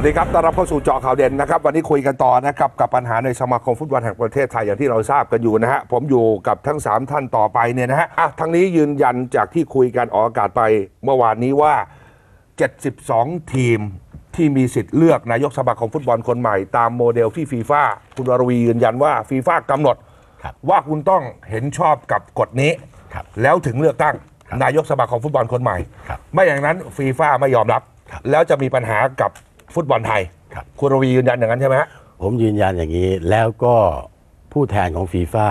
วัสดีครับต้อนรับเข้าสู่เจาะข่าวเด่นนะครับ วันนี้คุยกันต่อนะครับกับปัญหาในสมาคมฟุตบอลแห่งประเทศไทยอย่างที่เราทราบกันอยู่นะฮะ ผมอยู่กับทั้ง 3 ท่านต่อไปเนี่ยนะฮะอะทางนี้ยืนยันจากที่คุยกันออกอากาศไปเมื่อวานนี้ว่า 72 ทีมที่มีสิทธิ์เลือกนายกสมาคมฟุตบอลคนใหม่ ตามโมเดลที่ฟีฟ่าคุณวรวียืนยันว่าฟีฟ่ากำหนด ครับ ว่าคุณต้องเห็นชอบกับกฎนี้ ครับ แล้วถึงเลือกตั้งครับนายกสมาคมฟุตบอลคนใหม่ ครับไม่อย่างนั้นฟีฟ่าไม่ยอมรับ ครับ แล้วจะมีปัญหากับ ฟุตบอลไทยครับคุณรวียืนยันอย่างนั้นใช่ไหมฮะผมยืนยันอย่างนี้แล้วก็ผู้แทนของฟีฟ่า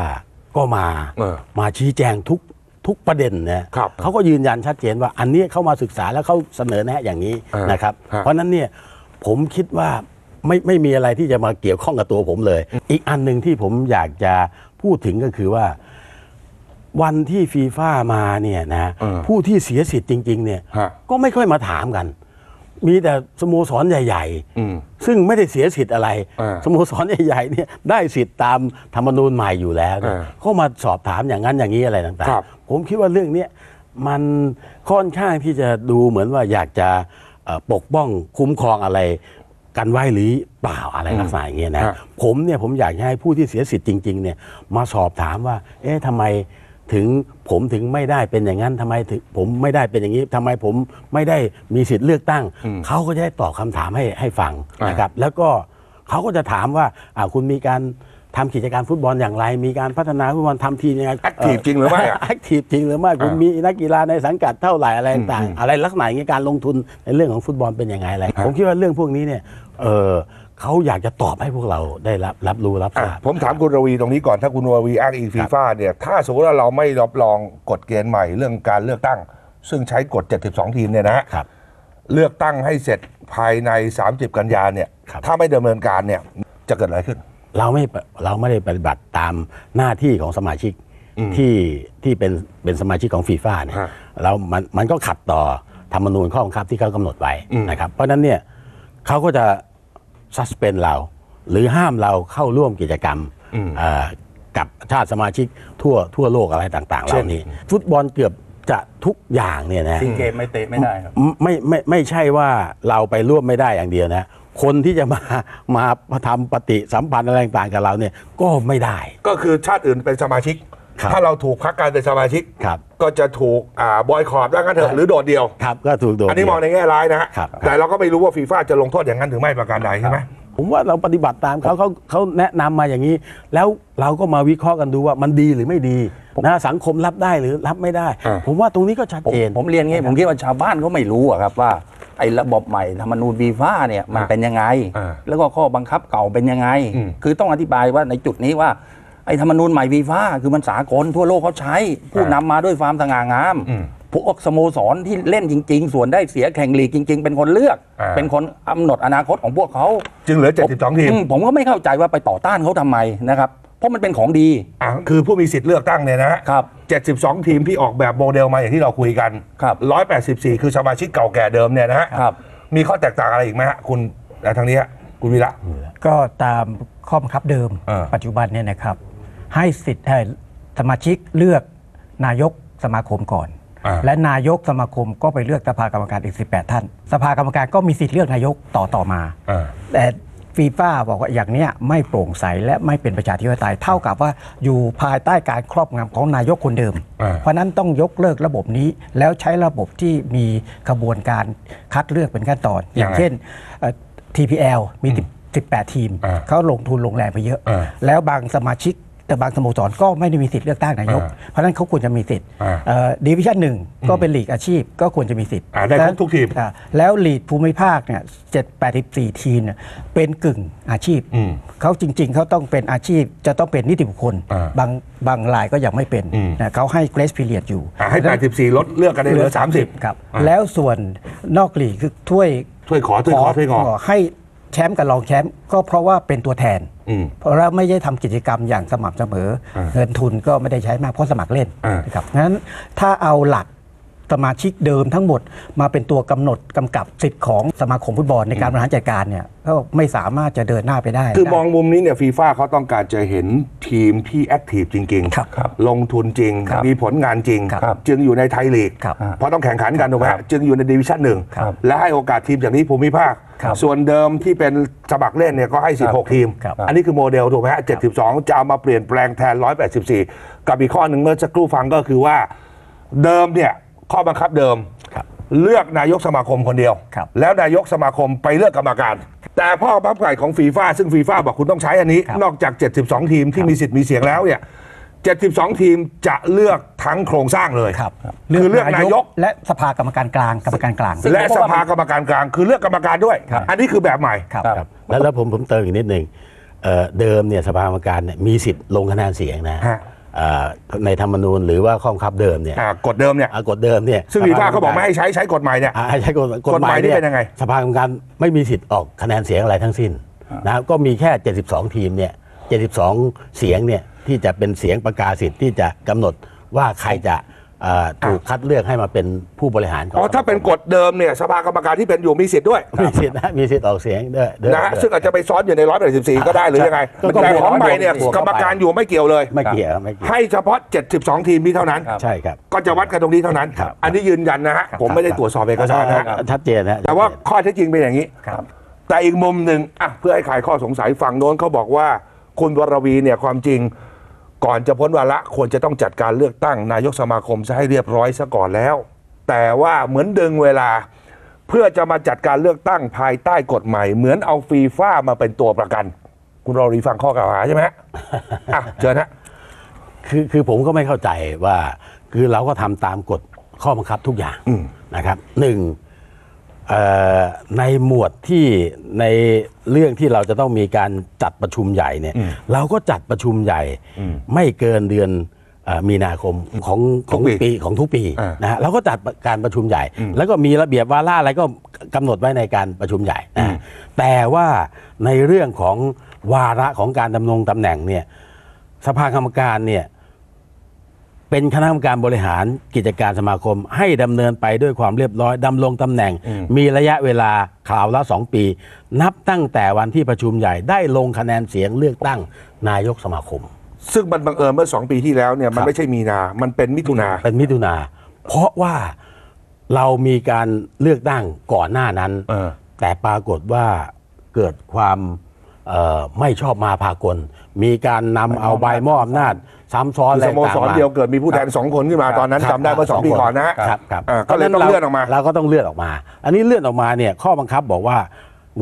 ก็มาเออมาชี้แจงทุกทุกประเด็นนะครับเขาก็ยืนยันชัดเจนว่าอันนี้เข้ามาศึกษาแล้วเขาเสนอแนะอย่างนี้เออนะครับ ฮะ เพราะฉะนั้นเนี่ยผมคิดว่าไม่ไม่มีอะไรที่จะมาเกี่ยวข้องกับตัวผมเลย อีกอันหนึ่งที่ผมอยากจะพูดถึงก็คือว่า วันที่ฟีฟ่ามาเนี่ยนะเออผู้ที่เสียสิทธิ์จริง ๆ เนี่ย ฮะ ก็ไม่ค่อยมาถามกัน มีแต่สโมสรใหญ่อืมๆซึ่งไม่ได้เสียสิทธิ์อะไรอ่าสโมสรใหญ่ๆเนี่ยได้สิทธิ์ตามธรรมนูญใหม่อยู่แล้วเนี่ยอ่าเขามาสอบถามอย่างนั้นอย่างนี้อะไรต่างครับๆผมคิดว่าเรื่องเนี้ยมันค่อนข้างที่จะดูเหมือนว่าอยากจะเอ่อปกป้องคุ้มครองอะไรกันไว้หรือเปล่าอะไรลักษณะอย่างเงี้ยนะฮะผมเนี่ยผมอยากจะให้ผู้ที่เสียสิทธิ์จริง ๆ เนี่ยมาสอบถามว่า เอ๊ะทำไม ถึงผมถึงไม่ได้เป็นอย่างนั้นทำไมถึงผมไม่ได้เป็นอย่างนี้ทำไมผมไม่ได้มีสิทธิ์เลือกตั้ง เขาก็จะได้ตอบคำถามให้ให้ฟังอ่านนะครับ แล้วก็เขาก็จะถามว่าอ่าคุณมีการทำกิจการฟุตบอลอย่างไร มีการพัฒนาฟุตบอลทำทีมยังไง Active จริงหรือไม่อะแอคทีฟจริงหรือไม่คุณอ่ามีมีนักกีฬาในสังกัดเท่าไหร่อะไรต่างๆอะไรลักษณะอย่างนี้การลงทุนในเรื่องของฟุตบอลเป็นยังไงอะไรฮะผมคิดว่าเรื่องพวกนี้เนี่ยเออ เขาอยากจะตอบให้พวกเราได้รับรับรู้รับทอะราบ ผมถามคุณรวีตรงนี้ก่อนถ้าคุณรวีอ้างอิงฟีฟ่าเนี่ยถ้าสมมติว่าเราไม่รับรองกฎเกณฑ์ใหม่เรื่องการเลือกตั้ง ซึ่งใช้กฎ 72 ทีมเนี่ยนะฮะครับ เลือกตั้งให้เสร็จภายใน 30 กันยาเนี่ยครับ ถ้าไม่ดำเนินการเนี่ยจะเกิดอะไรขึ้น เราไม่เราไม่ได้ปฏิบัติตามหน้าที่ของสมาชิกอืมที่ที่เป็นเป็นสมาชิกของฟีฟ่าเนี่ยฮะ เรามันมันก็ขัดต่อธรรมนูญข้อบังคับที่เขากำหนดไว้อืมนะครับ เพราะฉะนั้นเนี่ยเขาก็จะ suspend เรา หรือห้ามเราเข้าร่วมกิจกรรมเอ่อกับชาติสมาชิกทั่วทั่วโลกอะไรต่างๆเหล่านี้ ฟุตบอลเกือบจะทุกอย่างเนี่ยนะซีเกมไม่เตะไม่ได้ครับไม่ไม่ไม่ใช่ว่าเราไปร่วมไม่ได้อย่างเดียวนะคนที่จะมามาทำปฏิสัมพันธ์อะไรต่างๆกับเราเนี่ยก็ไม่ได้ ก็คือชาติอื่นเป็นสมาชิก ครับถ้าเราถูกพักการเป็นสมาชิก ครับก็จะถูกอ่าบอยคอรดว่างั้นเถอะหรือโดดเดียว ครับก็ถูกโดนอันนี้มองในแง่ร้ายนะฮะครับ แต่เราก็ไม่รู้ว่าฟีฟ่าจะลงโทษอย่างนั้นหรือไม่ประการใดใช่ไหม ผมว่าเราปฏิบัติตามเขาเขาเขาแนะนำมาอย่างนี้ แล้วเราก็มาวิเคราะห์กันดูว่ามันดีหรือไม่ดีนะสังคมรับได้หรือรับไม่ได้ อ่า ผมว่าตรงนี้ก็ชัดผมเจน ผมเรียนงี้ผมคิดว่าชาวบ้านเขาไม่รู้อะครับว่าไอ้ระบบใหม่ธรรมนูญวีฟ่าเนี่ยมันอ่าเป็นยังไง อ่าแล้วก็ข้อบังคับเก่าเป็นยังไง อืม คือต้องอธิบายว่าในจุดนี้ว่า ไอ้ธรรมนูญใหม่วีฟ่าคือมันสากลทั่วโลกเขาใช้ ผู้นำมาด้วยความสง่างามอืมพวกสโมสรที่เล่นจริง ๆ ส่วนได้เสียแข่งลีกจริง ๆ เป็นคนเลือก อ่า เป็นคนกำหนดอนาคตของพวกเขา จึงเหลือ 72 ทีมอืผมก็ไม่เข้าใจว่าไปต่อต้านเขาทำไมนะครับ เพราะมันเป็นของดีอะคือผู้มีสิทธิ์เลือกตั้งเนี่ยนะฮะครับ 72 ทีมที่ออกแบบโมเดลมาอย่างที่เราคุยกัน ครับ184 คือสมาชิกเก่าแก่เดิมเนี่ยนะฮะครับ มีข้อแตกต่างอะไรอีกไหมฮะคุณแต่ทางนี้ฮะคุณวีระ ก็ตามข้อบังคับเดิม เออปัจจุบันเนี่ยนะครับ ให้สิทธิ์ให้สมาชิกเลือกนายกสมาคมก่อน อ่า และนายกสมาคมก็ไปเลือกสภากรรมการอีก 18 ท่าน สภากรรมการก็มีสิทธิ์เลือกนายกต่อต่อมา อ่า แต่ฟีฟ่าบอกว่าอย่างเนี้ยไม่โปร่งใสและไม่เป็นประชาธิปไตยเท่ากับว่าอยู่ภายใต้การครอบงำของนายกคนเดิม อ่า เพราะฉะนั้นต้องยกเลิกระบบนี้แล้วใช้ระบบที่มีกระบวนการคัดเลือกเป็นขั้นตอน อย่างเช่นเอ่อ TPL มี10 18 ทีม อ่าเขาลงทุนลงแรงไปเยอะ อ่าแล้วบางสมาชิก แต่บางสโมสรก็ไม่ได้มีสิทธิ์เลือกตั้งนายกอ่าเพราะฉะนั้นเขาควรจะมีสิทธิ์อ่าดิวิชั่นหนึ่งก็เป็นลีกอาชีพ ก็ควรจะมีสิทธิ์อ่าได้ครบทุกทีมอ่าแล้วลีดภูมิภาคเนี่ยเจ็ดแปดสิบสี่ทีมเนี่ยเป็นกึ่งอาชีพอืมเขาจริง ๆเขาต้องเป็นอาชีพจะต้องเป็นนิติบุคคลอ่าบางบางรายก็ยังไม่เป็นอืมนะเขาให้ grace period อยู่อะให้84ลดเลือกกันได้เหลือ30ครับอะแล้วส่วนนอกลีกคือถ้วยถ้วยขอถ้วยขอถ้วยขอให้ แชมป์กับรองแชมป์ก็เพราะว่าเป็นตัวแทน อืม เพราะเราไม่ได้ทำกิจกรรมอย่างสม่ำเสมอ อ่าเงินทุนก็ไม่ได้ใช้มากเพราะสมัครเล่นอ่าน นะครับงั้นถ้าเอาหลัก สมาชิกเดิมทั้งหมดมาเป็นตัวกำหนดกำกับสิทธิ์ของสมาคมฟุตบอลในการบริหารจัดการเนี่ยก็ไม่สามารถจะเดินหน้าไปได้ คือมองมุมนี้เนี่ยฟีฟ่าเขาต้องการจะเห็นทีมที่แอคทีฟจริงครับครับลงทุนจริงครับมีผลงานจริงครับจึงอยู่ในไทยลีกครับเพราะต้องแข่งขันกันถูกไหมครับจึงอยู่ในดิวิชั่นหนึ่งครับและให้โอกาสทีมจากนี้ภูมิภาคครับส่วนเดิมที่เป็นสมัครเล่นเนี่ยก็ให้ 16 ทีมครับอันนี้คือโมเดลถูกไหมฮะ72 จะเอามาเปลี่ยนแปลงแทน 184 กับอีกข้อหนึ่งเมื่อสักครู่ฟังก็คือว่าเดิมเนี่ย ข้อบังคับเดิม ครับ เลือกนายกสมาคมคนเดียว ครับ แล้วนายกสมาคมไปเลือกกรรมการ แต่พ่อบังคับใหญ่ของฟีฟ่าซึ่งฟีฟ่าบอกคุณต้องใช้อันนี้ ครับนอกจาก 72 ทีมที่มีสิทธิ์มีเสียงแล้วเนี่ย72 ทีมจะเลือกทั้งโครงสร้างเลยครับคือเลือกนายก และสภากรรมการกลางกรรมการกลางและสภากรรมการกลางคือเลือกกรรมการด้วย ครับ อันนี้คือแบบใหม่ครับครับ ครับแล้วแล้วผมผมเติมอีกนิดหนึ่งเอ่อเดิมเนี่ยสภากรรมการเนี่ยมีสิทธิ์ลงคะแนนเสียงนะฮะเอ่อ ในธรรมนูญหรือว่าข้อบังคับเดิมเนี่ยอ่ากฎเดิมเนี่ยอะกฎเดิมเนี่ยซึ่งฟีฟ่าเขาบอกไม่ให้ใช้ใช้กฎใหม่เนี่ยอะให้ใช้กฎกฎหมายนี่เเป็นยังไงสภากรรมการไม่มีสิทธิ์ออกคะแนนเสียงอะไรทั้งสิ้นนะก็มีแค่ 72 ทีมเนี่ย 72 เสียงเนี่ยที่จะเป็นเสียงประกาศสิทธิ์ที่จะกำหนดว่าใครจะเอ่อถูกคัดเลือกให้มาเป็นผู้บริหารของอ๋อถ้าเป็นกฎเดิมเนี่ยสภากรรมการที่เป็นอยู่มีสิทธิ์ด้วยมีสิทธิ์นะมีสิทธิ์ออกเสียงด้วยด้วยนะฮะด้วยซึ่งอาจจะไปซ้อนอยู่ใน184ก็ได้หรือยังไงก็ก็แต่บวกของใหม่เนี่ยบวกกรเข้ารไป มการอยู่ไม่เกี่ยวเลย ไม่เกี่ยวไม่เกี่ยวให้เฉพาะ 72 ทีมนี้เท่านั้นครับใช่ครับ ก็จะวัดกันตรงนี้เท่านั้น ครับ อันนี้ยืนยันนะฮะผมไม่ได้ตรวจสอบเอกสารนะฮะ ชัดเจนนะแต่ว่าข้อเท็จจริงเป็นอย่างนี้ ครับ แต่อีกมุมหนึ่งอะเพื่อให้คลายข้อสงสัยฝั่งโน้นเขาบอกว่า คุณวรวีเนี่ยความจริง ก่อนจะพ้นวาระควรจะต้องจัดการเลือกตั้งนายกสมาคมซะให้เรียบร้อยซะก่อนแล้ว แต่ว่าเหมือนดึงเวลา เพื่อจะมาจัดการเลือกตั้งภายใต้กฎใหม่เหมือนเอาฟีฟ่ามาเป็นตัวประกัน คุณวรวีฟังข้อกล่าวหาใช่ไหมฮะอะเชิญฮะคือคือผมก็ไม่เข้าใจว่า คือเราก็ทำตามกฎข้อบังคับทุกอย่างนะครับหนึ่งเอ่อ ในหมวดที่ในเรื่องที่เราจะต้องมีการจัดประชุมใหญ่เนี่ย เราก็จัดประชุมใหญ่ไม่เกินเดือนเอ่อมีนาคมของของทุกปีปีของทุกปีอ่านนะฮะเราก็จัดการประชุมใหญ่ แล้วก็มีระเบียบวาระอะไรก็กำหนดไว้ในการประชุมใหญ่นะแต่ว่าในเรื่องของวาระของการดำรงตำแหน่งเนี่ยสภากรรมการเนี่ย เป็นคณะกรรมการบริหารกิจการสมาคม ให้ดำเนินไปด้วยความเรียบร้อยดำรงตำแหน่ง มีระยะเวลาคราวละสองปี นับตั้งแต่วันที่ประชุมใหญ่ได้ลงคะแนนเสียงเลือกตั้งนายกสมาคม ซึ่งมันบังเอิญเมื่อสองปีที่แล้วเนี่ยมันไม่ใช่มีนา มันเป็นมิถุนา เป็นมิถุนา เพราะว่าเรามีการเลือกตั้งก่อนหน้านั้น เออ แต่ปรากฏว่าเกิดความเอ่อไม่ชอบมาพากล มีการนำเอาใบมอบอำนาจ ซ้ำซ้อนคืออะไรสโมสรต่างๆาเดียวเกิดมีผู้แทนสองคนขึ้นมาตอนนั้นครับจำได้เมื่อสองปีก่อนนะฮะครับครับอ่าก็เลยต้องเลื่อนออกมาเราก็ต้องเลื่อนออกมา อันนี้เลื่อนออกมาเนี่ยข้อบังคับบอกว่า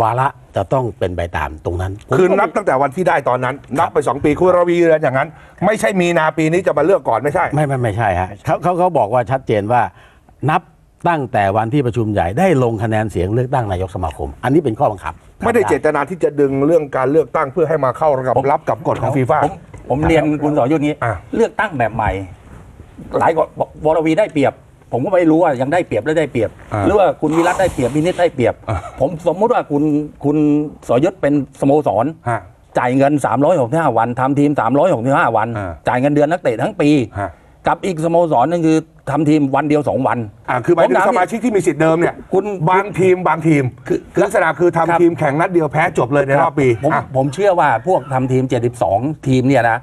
วาระจะต้องเป็นไปตามตรงนั้นผมคือก็นับตั้งแต่วันที่ได้ตอนนั้น นับไปสองปีคุณรวียืนยันอย่างนั้น ไม่ใช่มีนาปีนี้จะมาเลือกก่อนไม่ใช่ ไม่ไม่ไม่ใช่ฮะเขาเขาเขาบอกว่าชัดเจนว่า นับตั้งแต่วันที่ประชุมใหญ่ได้ลงคะแนนเสียงเลือกตั้งนายกสมาคม อันนี้เป็นข้อบังคับ ไม่ได้เจตนาที่จะดึงเรื่องการเลือกตั้งเพื่อให้มาเข้าระกับรับกับกฎของฟีฟ่า ผมผมเรียนคุณสอยุทธนี้ อะ เลือกตั้งแบบใหม่ หลายกว่าวรวีได้เปรียบ ผมก็ไม่รู้ว่ายังได้เปรียบหรือได้เปรียบ อ่าหรือว่าคุณวิรัตได้เปรียบพินิจได้เปรียบ อ่า ผมสมมุติว่าคุณคุณสอยุทธเป็นสโมสร ฮะ จ่ายเงิน 365 วันทำทีม 365 วัน อ่าจ่ายเงินเดือนนักเตะทั้งปี ฮะ กับอีกสโมสรหนึงคือทำทีมวันเดียว2วัน อ่าคือหมายถึงผถสมาชิกที่มีสิทธิ์เดิมเนี่ยคุณบางทีมบางทีมคือลักษณะคือครับทำทีมแข่งนัดเดียวแพ้จบเลยในรอบปีผมอะผมเชื่อว่าพวกทำทีม 72 ทีมเนี่ยนะ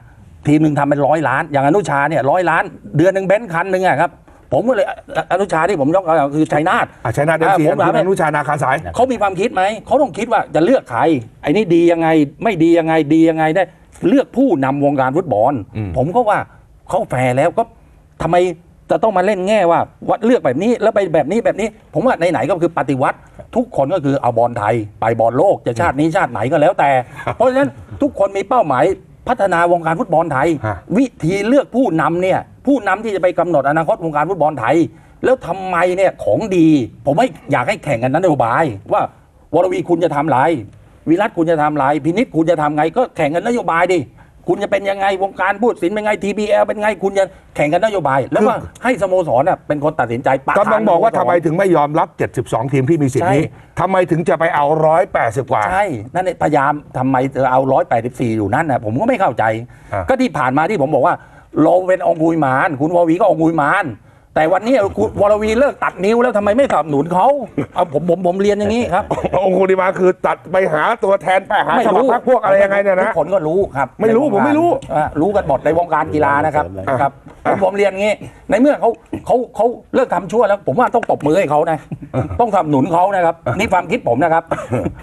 ทีมหนึ่งทำเป็นร้อยล้าน อย่างอนุชาเนี่ยร้อยล้าน เดือนหนึ่งเบนซ์คันหนึ่งอะครับ ผมก็เลยออนุชาที่ผมยกเอาคือชัยนาท อะชัยนาทเอฟซีผมถาม คุณอนุชานาคาสาย เขามีความคิดไหม เขาต้องคิดว่าจะเลือกใคร ไอ้นี่ดียังไง ไม่ดียังไง ดียังไงได้ เลือกผู้นำวงการฟุตบอลอืมผมก็ว่าเขาแฟร์แล้วก็ ทำไมจะต้องมาเล่นแง่ว่าวัดเลือกแบบนี้แล้วไปแบบนี้แบบนี้ ผมว่าไหนๆก็คือปฏิวัติ ทุกคนก็คือเอาบอลไทย ไปบอลโลกจะชาตินี้ชาติไหนก็แล้วแต่ เพราะฉะนั้นทุกคนมีเป้าหมายพัฒนาวงการฟุตบอลไทยฮะวิธีเลือกผู้นำเนี่ยผู้นำที่จะไปกำหนดอนาคตวงการฟุตบอลไทย แล้วทำไมเนี่ยของดี ผมไม่อยากให้แข่งกันนโยบาย ว่าวรวีคุณจะทำอะไรวิรัตคุณจะทำอะไรพินิษคุณจะทำไงก็แข่งกันนโยบายดิ คุณจะเป็นยังไงวงการพูดสินเป็นไง TBL เป็นไงคุณจะแข่งกันนโยบาย แล้วก็ให้สโมสรน่ะเป็นคนตัดสินใจประธานกำลังบอกว่าสโสรทำไมถึงไม่ยอมรับ 72 ทีมที่มีสิทธิ์นี้ใช่ทำไมถึงจะไปเอา 180 กว่า ใช่ นั่นเนี่ยพยายามทำไมเธอเอา 184 อยู่นั่นนะผมก็ไม่เข้าใจอะก็ที่ผ่านมาที่ผมบอกว่าเราเป็นองคุยมาน คุณววีก็องคุยมาน แต่วันนี้คุณวรวีเลิกตัดนิ้วแล้วทำไมไม่สนับสนุนเขาเอาผมผมผมเรียนอย่างนี้ครับ องคุลิมาคือตัดไปหาตัวแทนไปหาสมัครพรรคพวกอะไรยังไงเนี่ยทุนะกคนก็รู้ครับไม่รู้ในวงผมไม่รู้กอะรู้กันหมดในวงการกีฬานะครับอะครับผมผมเรียนอย่างนี้ ในเมื่อเขาเขาเขาเลิกทำชั่วแล้ว ผมว่าต้องตบมือให้เขานะ ต้องสนับสนุนเขานะครับ นี่ความคิดผมนะครับ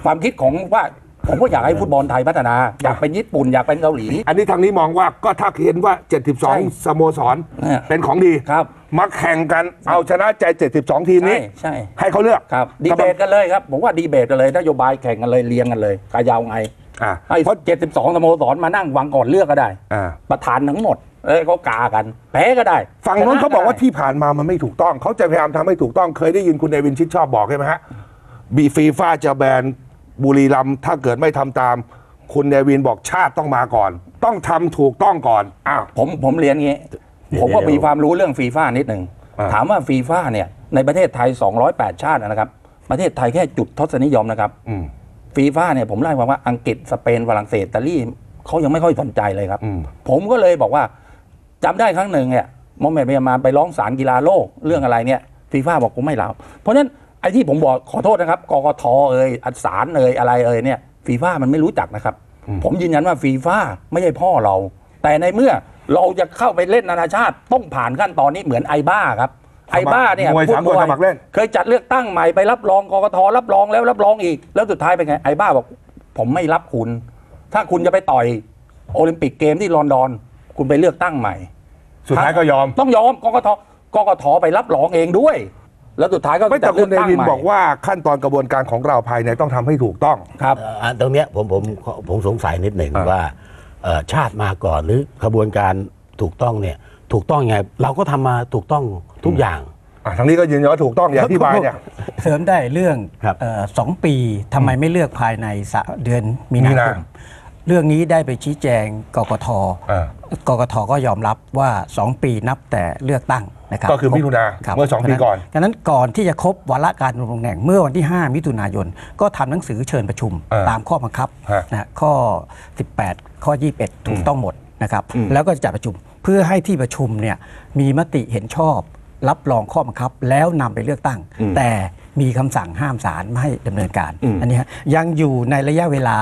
ความคิดของว่า ผมก็อยากให้ฟุตบอลไทยพัฒนา อยากเป็นญี่ปุ่นอยากเป็นเกาหลี อันนี้ทางนี้มองว่าก็ถ้าเห็นว่าใช่72 สโมสรเนี่ยเป็นของดีครับมาแข่งกันเอาชนะใจ 72 ทีมนี้ใช่ใช่ให้เขาเลือกครับดีเบตกันเลยครับผมว่าดีเบตกันเลยนโยบายแข่งกันเลยเรียงกันเลยกายาวไงอ่าให้เพราะเจ็ดสิบสองสโมสรมานั่งวังก่อนเลือกก็ได้อ่าประธานทั้งหมดเอ้ยเขากากันแพ้ก็ได้ ฝั่งนู้นเขาบอกว่าชะที่ผ่านมามันไม่ถูกต้องเขาจะพยายามทำให้ถูกต้องเคยได้ยินคุณเนวินชิดชอบบอกใช่ไหมฮะบีฟีฟ่าจะแบน บุรีรัมย์ถ้าเกิดไม่ทำตาม คุณเนวินบอกชาติต้องมาก่อน ต้องทำถูกต้องก่อนอ้าว ผมผมเรียนงี้ เดี๋ยวผมก็เดี๋ยว มีความรู้เรื่องฟีฟ่านิดหนึ่งอ่า ถามว่าฟีฟ่าเนี่ยในประเทศไทย 208 ชาตินะครับ ประเทศไทยแค่จุดทศนิยมนะครับอืม ฟีฟ่าเนี่ยผมไล่ความว่าอังกฤษสเปนฝรั่งเศสอิตาลีเขายังไม่ค่อยสนใจเลยครับ อืม ผมก็เลยบอกว่าจำได้ครั้งหนึ่งเนี่ยโมเมนต์เบียมาไปร้องศาลกีฬาโลกเรื่องอะไรเนี่ยฟีฟ่าบอกกูไม่รับเพราะฉะนั้น ไอ้ที่ผมบอกขอโทษนะครับกกทเอ่ยอัศารเอ่ยอะไรเอ่ยเนี่ยฟีฟ่ามันไม่รู้จักนะครับ ผมยืนยันว่าฟีฟ่าไม่ใช่พ่อเรา แต่ในเมื่อเราจะเข้าไปเล่นนานาชาติต้องผ่านขั้นตอนนี้เหมือนไอบ้าครับไอบ้าเนี่ยมวยพูดสากลสมัครเล่นเคยจัดเลือกตั้งใหม่ไปรับรองกกทรับรองแล้วรับรองอีก แล้วสุดท้ายเป็นไงไอ้บ้าบอกผมไม่รับคุณ ถ้าคุณจะไปต่อยโอลิมปิกเกมที่ลอนดอน คุณไปเลือกตั้งใหม่ สุดท้ายก็ยอมต้องยอมกกทกกทไปรับรองเองด้วย แล้วสุดท้ายก็ไม่แต่จัดคุณเนเลืตั้งวินใหม่บอกว่าขั้นตอนกระบวนการของเราภายในต้องทำให้ถูกต้องครับเอ่ออันตรงเนี้ยผมผมผมสงสัยนิดหนึ่งอ่าว่าเอ่อชาติมาก่อนหรือขบวนการถูกต้องเนี่ยถูกต้องยังไงเราก็ทำมาถูกต้องทุกอย่างอะทางนี้ก็ยืนยันว่าถูกต้องอย่างที่บายเนี่ยเสริมได้เรื่องครับเออสองปีทำไมไม่เลือกภายในสะเดือนมีนามีนาคมเรื่องนี้ได้ไปชี้แจงกกทอ่ากกทก็ยอมรับว่า 2 ปีนับแต่เลือกตั้ง นะครับก็คือมิถุนาครับเมื่อสองปีก่อน ดังนั้นก่อนที่จะครบวาระการดำรงตำแหน่งเมื่อวันที่ 5 มิถุนายน ก็ทำหนังสือเชิญประชุมอ่าตามข้อบังคับฮะนะข้อ 18 ข้อ 21 ถูกต้องหมดนะครับอืมแล้วก็จัดประชุมเพื่อให้ที่ประชุมเนี่ยมีมติเห็นชอบ รับรองข้อบังคับแล้วนำไปเลือกตั้ง แต่มีคำสั่งห้ามศาลไม่ให้ดำเนินการอืมอันนี้ฮะยังอยู่ในระยะเวลา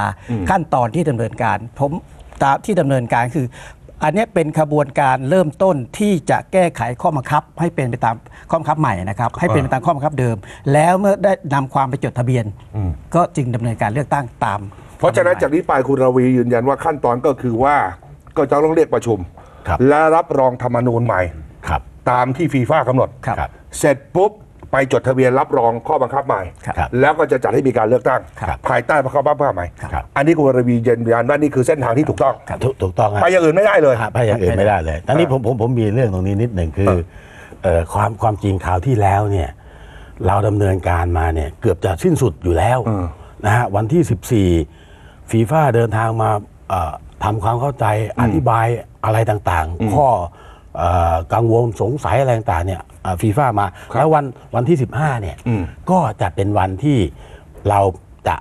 ขั้นตอนที่ดำเนินการผมตามที่ดำเนินการคือ อันเนี้ยเป็นขบวนการเริ่มต้นที่จะแก้ไขข้อบังคับ ให้เป็นไปตามข้อบังคับใหม่นะครับ ให้เป็นไปตามข้อบังคับเดิม แล้วเมื่อได้นำความไปจดทะเบียน ก็จึงดำเนินการเลือกตั้งตาม เพราะฉะนั้นจากนี้ไปคุณระวียืนยันว่าขั้นตอนก็คือว่าก็จะต้องเรียกประชุมครับและรับรองธรรมนูญใหม่ครับตามที่ฟีฟ่ากำหนดครับครับเสร็จปุ๊บ ไปจดทะเบียนรับรองข้อบังคับใหม่ ครับแล้วก็จะจัดให้มีการเลือกตั้ง ครับ ภายใต้ข้อบังคับใหม่ ครับ อันนี้คุณระวียืนยันว่านี่คือเส้นทางที่ถูกต้องถูกถูกต้องฮะ ไปอย่างอื่นไม่ได้เลยฮะไปอย่างอื่นไม่ได้เลยตอนนี้ผมผมผมมีเรื่องตรงนี้นิดหนึ่งคือเอ่อความความจริงข่าวที่แล้วเนี่ยเราดำเนินการมาเนี่ยเกือบจะสิ้นสุดอยู่แล้วอืมนะฮะวันที่ 14 ฟีฟ่าเดินทางมาเอ่อทำความเข้าใจอธิบายอะไรต่างๆ ข้อเอ่อ กังวลสงสัยอะไรต่างๆเนี่ยฟีฟ่ามา แล้ววันวันที่ 15เนี่ยอืมก็จะเป็นวันที่เราจะ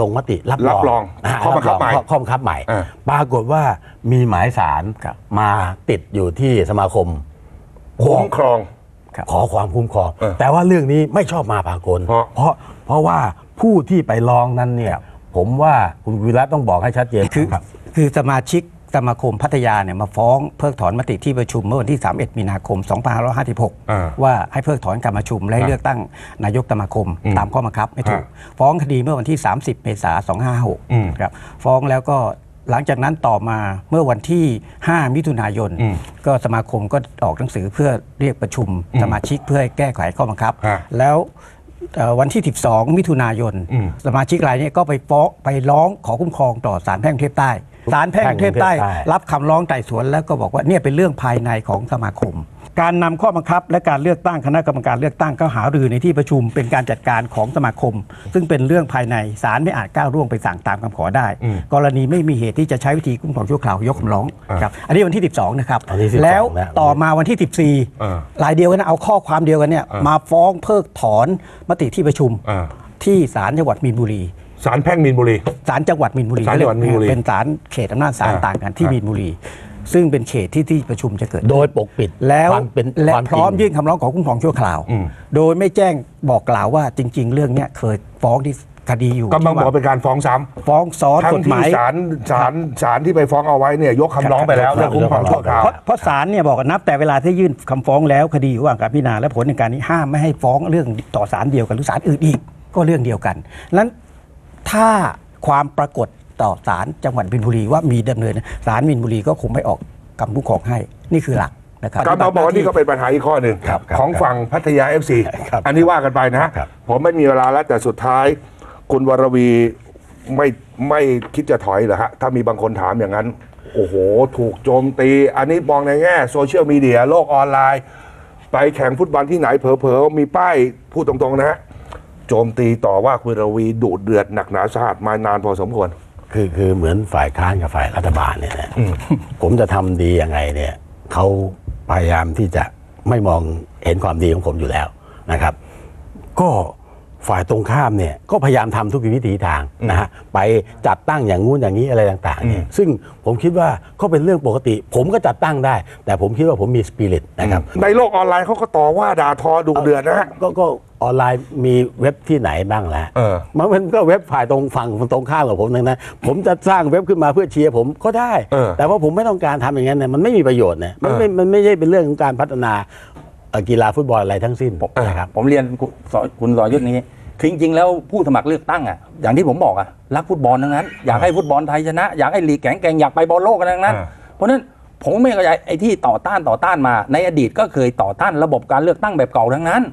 ลงมติรับรับรองนะฮะข้อบังคับใหม่ข้อบังคับใหม่อ่าปรากฏว่ามีหมายสารครับมาติดอยู่ที่สมาคมคุ้มครองครับขอความคุ้มครองเออแต่ว่าเรื่องนี้ไม่ชอบมาพากลเพราะเพราะเพราะว่าผู้ที่ไปร้องนั้นเนี่ย ผมว่าคุณวิรัตต้องบอกให้ชัดเจนคือครับคือสมาชิก สมาคมพัทยาเนี่ยมาฟ้องเพิกถอนมติที่ประชุมเมื่อวันที่ 31 มีนาคมอ่า2556 ว่าให้เพิกถอนการประชุมและให้อ่าเลือกตั้งนายกสมาคมอืมตามข้อบังคับไม่ถูกอ่ฟ้องคดีเมื่อวันที่ 30 เมษายนอืม2556 ครับฟ้องแล้วก็หลังจากนั้นต่อมาเมื่อวันที่ 5 มิถุนายนอืมก็สมาคมก็ออกหนังสือเพื่อเรียกประชุมสมาชิกเพื่อให้แก้ไขข้อบังคับอ่าแล้วเอ่อวันที่ 12 มิถุนายนอืมสมาชิกรายนี้ก็ไปฟ้องไปร้องขอคุ้มครองต่อศาลแพ่งกรุงเทพใต้ ศาลแพ่งกรุงเทพใต้แพ่งกรุงเทพใต้ รับคำร้องไต่สวนแล้วก็บอกว่าเนี่ยเป็นเรื่องภายในของสมาคม การนำข้อบังคับ และการเลือกตั้งคณะกรรมการเลือกตั้งก็หารือในที่ประชุมเป็นการจัดการของสมาคม ซึ่งเป็นเรื่องภายในศาลไม่อาจก้าวล่วงไปสั่งตามคำขอได้อืมกรณีไม่มีเหตุที่จะใช้วิธีคุ้มครองชั่วคราวยกคำร้องอ่าครับอันนี้วันที่ 12 นะครับอันนี้12แล้วนะต่อมาวันที่อ่า14รายเดียวกันนะเอาข้อความเดียวกันเนี่ยอ่ามมาฟ้องเพิกถอนมติที่ประชุมอ่าที่ศาลจังหวัดมีนบุรี ศาลแพ่งมีนบุรี ศาลจังหวัดมีนบุรีศาลจังหวัดมีนบุรีเป็นศาลเขตอำนาจศาลอ่าต่างกันที่อ่ามีมีนบุรี ซึ่งเป็นเขตที่ที่ประชุมจะเกิด โดยปกปิดแล้วความเป็นและความพร้อมจงยื่นคำร้องขอคุ้มครองชั่วคราว โดยไม่แจ้งบอกกล่าวว่าจริง ๆ เรื่องเนี้ยเคยฟ้องที่คดีอยู่กำลังบอกที่ว่าเป็นการฟ้องซ้ำฟ้องซ้อนทั้กงฎหที่มายศาลศาลศาลที่ไปฟ้องเอาไว้เนี่ยยกคำร้องไปแล้วเรื่องคุ้มครองชั่วคราวเพราะเพราะศาลเนี่ยบอกว่านับแต่เวลาที่ยื่นคำฟ้องแล้วคดีอยู่ระหว่างการพิจารณาและผลในการนี้ห้ามไม่ให้ฟ้องเรื่องต่อศาลเดียวกันหรือศาลอื่นอีกก็เรื่องเดียวกันนั้น ถ้าความปรากฏต่อศาลจังหวัดบินบุรีว่ามีดำเนินศาลบินบุรีก็คงไม่ออกคำคุ้มครองให้นี่คือหลักนะครับกำลังบอกว่านี่ก็เป็นปัญหาอีกข้อหนึ่งครับครับของฝั่งพัทยา FC ครับอันนี้ว่ากันไปนะครับผมไม่มีเวลาแล้วแต่สุดท้าย คุณวรวีไม่ไม่คิดจะถอยเหรอฮะถ้ามีบางคนถามอย่างนั้น โอ้โห ถูกโจมตี อันนี้มองในแง่โซเชียลมีเดียโลกออนไลน์ ไปแข่งฟุตบอลที่ไหนเผลอๆ มีป้ายพูดตรงๆนะฮะ โจมตีต่อว่าคุณวรวีดุเดือดหนักหนาสาหัสมานานพอสมควร คือคือเหมือนฝ่ายค้านกับฝ่ายรัฐบาลเนี่ยนะผมจะทำดียังไงเนี่ยเขาพยายามที่จะไม่มองเห็นความดีของผมอยู่แล้วนะครับ ก็ฝ่ายตรงข้ามเนี่ยก็พยายามทำทุกวิถีทางนะฮะไปจัดตั้งอย่างงู้นอย่างนี้อะไรต่างๆเนี่ยซึ่งผมคิดว่าก็เป็นเรื่องปกติ ผมก็จัดตั้งได้ แต่ผมคิดว่าผมมีสปิริตนะครับในโลกออนไลน์เขาก็ต่อว่าด่าทอดุเดือดนะฮะก็ก็ ออนไลน์มีเว็บที่ไหนบ้างแล้วเออ มันมันก็เว็บฝ่ายตรงฝั่งตรงข้ามกับผมนั่นนะผมจะสร้างเว็บขึ้นมาเพื่อเชียร์ผมก็ได้ เออแต่ว่าผมไม่ต้องการทำอย่างนั้นเนี่ยมันไม่มีประโยชน์เนี่ยมันไม่เออมันไม่ใช่เป็นเรื่องของการพัฒนาเอ่อกีฬาฟุตบอลอะไรทั้งสิ้นนะครับ ผมเรียนคุณสอคุณสอยุทธนี้คือจริงๆแล้วผู้สมัครเลือกตั้งอะอย่างที่ผมบอกอะรักฟุตบอลทั้งนั้น อยากให้ฟุตบอลไทยชนะ อยากให้ลีกแข็งแกร่งอยากไปบอลโลกกันทั้งนั้น อ่า เพราะฉะนั้นผมไม่เข้าใจไอ้ที่ต่อต้านต่อต้านมา ในอดีตก็เคยต่อต้านระบบการเลือกตั้งแบบเก่าทั้งนั้นอ้าว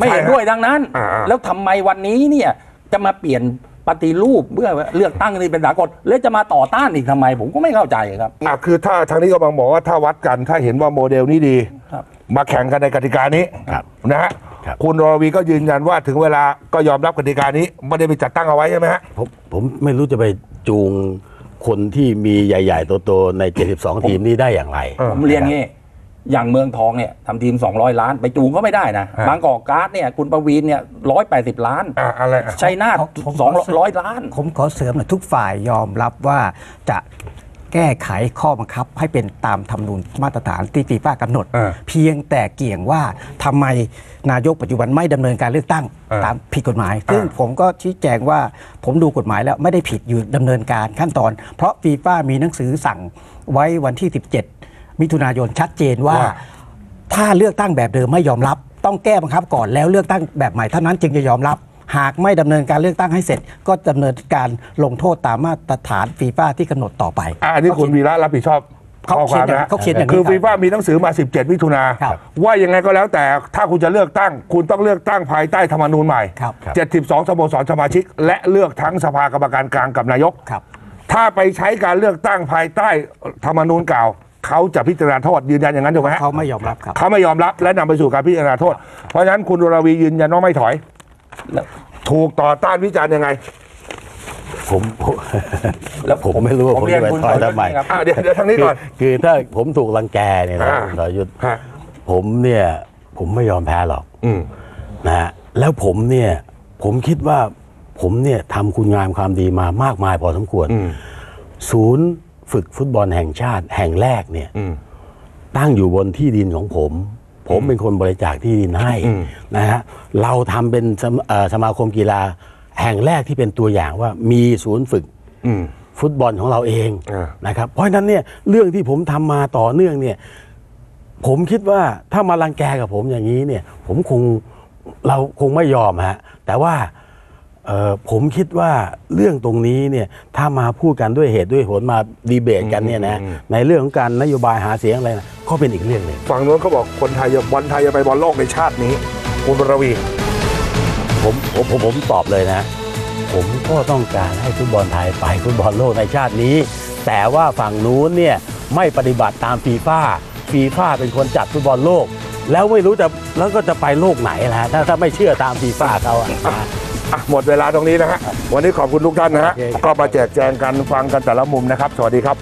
ไม่เห็นใช่ฮะด้วยดังนั้นอ่าๆแล้วทำไมวันนี้เนี่ยจะมาเปลี่ยนปฏิรูปเมื่อเลือกตั้งนี่เป็นสากลแล้วจะมาต่อต้านอีกทำไม ผมก็ไม่เข้าใจครับอะคือถ้าทางนี้ก็บางบอกว่าถ้าวัดกันถ้าเห็นว่าโมเดลนี้ดีครับมาแข่งกันในกติกานี้ครับนะฮะครับคุณรวีก็ยืนยันว่าถึงเวลาก็ยอมรับกติกานี้ไม่ได้ไปจัดตั้งเอาไว้ใช่ไหมฮะผมผมไม่รู้จะไปจูงคนที่มีใหญ่ ๆ โตๆใน 72 ทีมนี้ได้อย่างไรเออผมเรียนงี้ อย่างเมืองทองเนี่ยทำทีม 200 ล้าน ไปจูงก็ไม่ได้นะฮะบางกอกการ์ดเนี่ยคุณประวีนเนี่ย180ล้านอะอะไรอะ ชัยนาทผมผมสองขอเสริมร้อยล้าน ผมขอเสริมหน่อยทุกฝ่ายยอมรับว่าจะแก้ไขข้อบังคับให้เป็นตามธรรมนูญมาตรฐานที่ฟีฟ่ากำหนด เออเพียงแต่เกี่ยงว่าทำไมนายกปัจจุบันไม่ดำเนินการเลือกตั้งเออตามผิดกฎหมาย ซึ่งผมก็ชี้แจงว่าผมดูกฎหมายแล้วไม่ได้ผิดอยู่ดำเนินการขั้นตอน เพราะฟีฟ่ามีหนังสือสั่งไว้วันที่ 17 มิถุนายนชัดเจนว่าว่า ถ้าเลือกตั้งแบบเดิมไม่ยอมรับ ต้องแก้บังคับก่อนแล้วเลือกตั้งแบบใหม่เท่านั้นจึงจะยอมรับ หากไม่ดำเนินการเลือกตั้งให้เสร็จ ก็ดำเนินการลงโทษตามมาตรฐานฟีฟ่าที่กำหนดต่อไปอะอันนี้คุณวีระรับผิดชอบเขาข้อความนะฮะเขาเขียนอย่างนี้คือครับฟีฟ่ามีหนังสือมา 17 มิถุนาครับว่ายังไงก็แล้วแต่ถ้าคุณจะเลือกตั้ง คุณต้องเลือกตั้งภายใต้ธรรมนูญใหม่ครับ72 สโมสรสมาชิก และเลือกทั้งสภากรรมการกลางกับนายกครับถ้าไปใช้การเลือกตั้งภายใต้ธรรมนูญเก่า เขาจะพิจารณาโทษยืนยันอย่างนั้นถูกไหมฮะเขาไม่ยอมรับครับ เขาไม่ยอมรับและนำไปสู่การพิจารณาโทษ เพราะฉะนั้นคุณวรวียืนยันว่าไม่ถอยแล้วถูกต่อต้านวิจารณ์ยังไง ผมผมแล้วผมไม่รู้ว่าผผมมเรียนจะไปคุณถอยสรยุทธ์ทำไมนี่ครับอะเดี๋ยวเดี๋ยวทางนี้คืก่ออน คือถ้าผมถูกรังแกเนี่ยนะอ่า คุณสรยุทธ์ฮะผมเนี่ยผมไม่ยอมแพ้หรอกอืม นะฮะแล้วผมเนี่ยผมคิดว่าผมเนี่ยทำคุณงามความดีมามากมายพอสมควร อืม ศูนย์ ฝึกฟุตบอลแห่งชาติแห่งแรกเนี่ยอืมตั้งอยู่บนที่ดินของผม ผมเป็นคนบริจาคที่ดินให้อืมนะฮะเราทำเป็นสมเอ่อสมาคมกีฬา แห่งแรกที่เป็นตัวอย่างว่ามีศูนย์ฝึกอืมฟุตบอลของเราเองอ่านะครับ เพราะฉะนั้นเนี่ยเรื่องที่ผมทำมาต่อเนื่องเนี่ยผมคิดว่าถ้ามารังแกกับผมอย่างนี้เนี่ย ผมคงเราคงไม่ยอมฮะแต่ว่าเอ่อ ผมคิดว่าเรื่องตรงนี้เนี่ยถ้ามาพูดกันด้วยเหตุด้วยผลมาดีเบตกันเนี่ยนะในเรื่องของการนโยบายหาเสียงอะไรนะก็เป็นอีกเรื่องหนึ่งฝั่งนู้นเขาบอกคนไทยจะบอลไทยจะไปบอลโลกในชาตินี้ คุณวรวี ผมผมผมผมตอบเลยนะ ผมก็ต้องการให้ฟุตบอลไทยไปฟุตบอลโลกในชาตินี้ แต่ว่าฝั่งนู้นเนี่ยไม่ปฏิบัติตามฟีฟ่าฟีฟ่าเป็นคนจัดฟุตบอลโลก แล้วไม่รู้จะแล้วก็จะไปโลกไหนล่ะถ้าถ้าไม่เชื่อตามฟีฟ่าเขาอะ อะหมดเวลาตรงนี้นะฮะวันนี้ขอบคุณทุกท่านนะฮะโอเคครับก็มาแจกแจงกันฟังกันแต่ละมุมนะครับ สวัสดีครับ